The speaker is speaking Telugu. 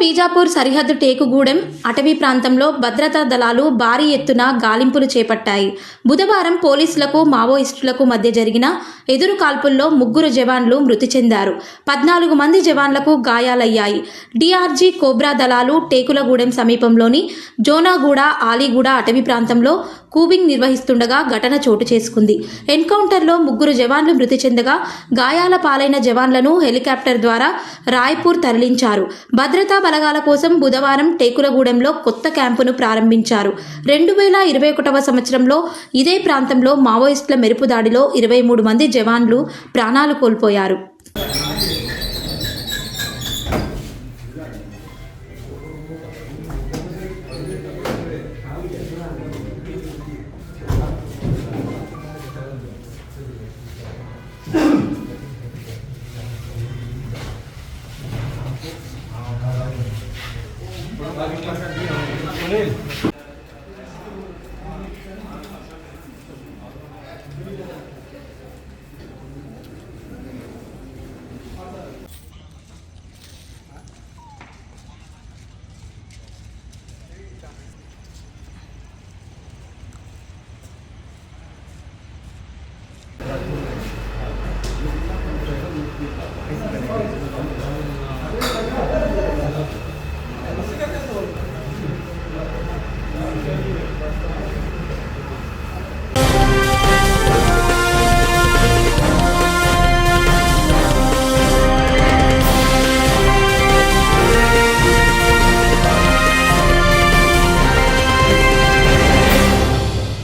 బీజాపూర్ సరిహద్దు టేకుగూడెం అటవీ ప్రాంతంలో భద్రతా దళాలు భారీ ఎత్తున గాలింపులు చేపట్టాయి. బుధవారం పోలీసులకు మావోయిస్టులకు మధ్య జరిగిన ఎదురు కాల్పుల్లో ముగ్గురు జవాన్లు మృతి చెందారు. పద్నాలుగు మంది జవాన్లకు గాయాలయ్యాయి. డిఆర్జీ కోబ్రా దళాలు టేకులగూడెం సమీపంలోని జోనాగూడ ఆలీగూడ అటవీ ప్రాంతంలో కూబింగ్ నిర్వహిస్తుండగా ఘటన చోటు చేసుకుంది. ఎన్కౌంటర్లో ముగ్గురు జవాన్లు మృతి చెందగా గాయాల పాలైన జవాన్లను హెలికాప్టర్ ద్వారా రాయ్పూర్ తరలించారు. భద్రతా బలగాల కోసం బుధవారం టేకులగూడెంలో కొత్త క్యాంపును ప్రారంభించారు. రెండు వేల ఇరవై ఒకటవ సంవత్సరంలో ఇదే ప్రాంతంలో మావోయిస్టుల మెరుపు దాడిలో ఇరవై మూడు మంది జవాన్లు ప్రాణాలు కోల్పోయారు. Sonil